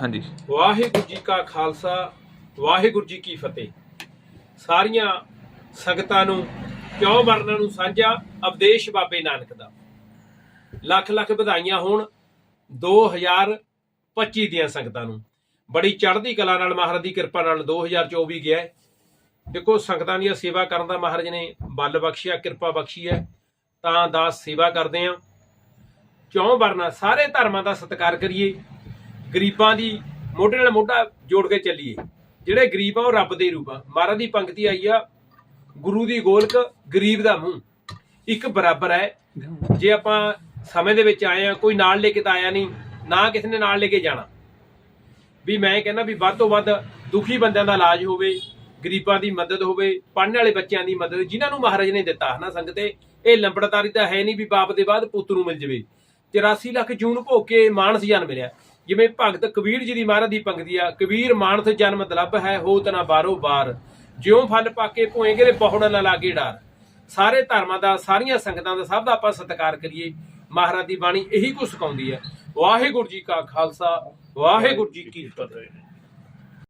ਹਾਂਜੀ। ਵਾਹਿਗੁਰੂ ਜੀ ਕਾ ਖਾਲਸਾ, ਵਾਹਿਗੁਰੂ ਜੀ ਕੀ ਫਤਿਹ। ਸਾਰੀਆਂ ਸੰਗਤਾਂ ਨੂੰ ਕਿਉਂ ਵਰਨਾਂ ਨੂੰ ਸਾਂਝਾ ਉਪਦੇਸ਼ ਬਾਬੇ ਨਾਨਕ ਦਾ। ਲੱਖ ਲੱਖ ਵਧਾਈਆਂ ਹੋਣ 2025 ਦੀਆਂ ਸੰਗਤਾਂ ਨੂੰ। ਬੜੀ ਚੜ੍ਹਦੀ ਕਲਾ ਨਾਲ ਮਹਾਰਾਜ ਦੀ ਕਿਰਪਾ ਨਾਲ 2024 ਗਿਆ ਹੈ। ਦੇਖੋ, ਸੰਗਤਾਂ ਦੀਆਂ ਸੇਵਾ ਕਰਨ ਦਾ ਮਹਾਰਾਜ ਨੇ ਬਲ ਬਖਸ਼ਿਆ, ਕਿਰਪਾ ਬਖਸ਼ੀ ਹੈ, ਤਾਂ ਦਾਸ ਸੇਵਾ ਕਰਦੇ ਆ ਕਿਉਂ ਵਰਨਾ? ਸਾਰੇ ਧਰਮਾਂ ਦਾ ਸਤਿਕਾਰ ਕਰੀਏ। ਗਰੀਬਾਂ ਦੀ ਮੋਢੇ ਨਾਲ ਮੋਢਾ ਜੋੜ ਕੇ ਚੱਲੀਏ। ਜਿਹੜੇ ਗਰੀਬ ਆ, ਉਹ ਰੱਬ ਦੇ ਰੂਪ ਆ। ਮਹਾਰਾਜ ਦੀ ਪੰਕਤੀ ਆਈ ਆ, ਗੁਰੂ ਦੀ ਗੋਲਕ ਗਰੀਬ ਦਾ ਮੂੰਹ। ਇੱਕ ਬਰਾਬਰ ਹੈ। ਜੇ ਆਪਾਂ ਸਮੇਂ ਦੇ ਵਿੱਚ ਆਏ ਆ, ਕੋਈ ਨਾਲ ਲੈ ਕੇ ਤਾਂ ਆਇਆ ਨਹੀਂ, ਨਾ ਕਿਸੇ ਨੇ ਨਾਲ ਲੈ ਕੇ ਜਾਣਾ। ਵੀ ਮੈਂ ਕਹਿੰਦਾ ਵੀ ਵੱਧ ਤੋਂ ਵੱਧ ਦੁਖੀ ਬੰਦਿਆਂ ਦਾ ਇਲਾਜ ਹੋਵੇ, ਗਰੀਬਾਂ ਦੀ ਮਦਦ ਹੋਵੇ, ਪੜ੍ਹਨ ਵਾਲੇ ਬੱਚਿਆਂ ਦੀ ਮਦਦ, ਜਿਨ੍ਹਾਂ ਨੂੰ ਮਹਾਰਾਜ ਨੇ ਦਿੱਤਾ, ਹਨਾ ਸੰਗਤੇ ਇਹ? ਲੰਬੜਤਾਰੀ ਤਾਂ ਹੈ ਨਹੀਂ ਵੀ ਬਾਪ ਦੇ ਬਾਅਦ ਪੁੱਤ ਨੂੰ ਮਿਲ ਜਵੇ। 84 ਲੱਖ ਜੂਨ ਭੋਗ ਕੇ ਮਾਨਸ ਜਨ ਮਿਲਿਆ। ਜਿਵੇਂ ਭਗਤ ਕਬੀਰ ਜੀ ਦੀ ਮਹਾਰਾਜ ਦੀ ਪੰਕਤੀ ਆ, ਕਬੀਰ ਮਾਨਸ ਜਨਮ ਦਲਬ ਹੈ ਹੋਤ ਨਾ ਬਾਰੋ ਬਾਰ। ਜਿਉਂ ਫਲ ਪਾਕੇ ਭੋਏ ਗਰੇ ਬਹੁੜ ਨਾ ਲਾਗੇ ਡਾਰ। ਸਾਰੇ ਧਰਮਾਂ ਦਾ, ਸਾਰੀਆਂ ਸੰਗਤਾਂ ਦਾ ਸਭ ਦਾ ਆਪਾਂ ਸਤਿਕਾਰ ਕਰੀਏ। ਮਹਾਰਾਜ ਦੀ ਬਾਣੀ ਇਹੀ ਕੁਝ ਸਿਖਾਉਂਦੀ ਹੈ। ਵਾਹਿਗੁਰੂ ਜੀ ਕਾ ਖਾਲਸਾ, ਵਾਹਿਗੁਰੂ ਜੀ ਕੀ ਫਤਿਹ।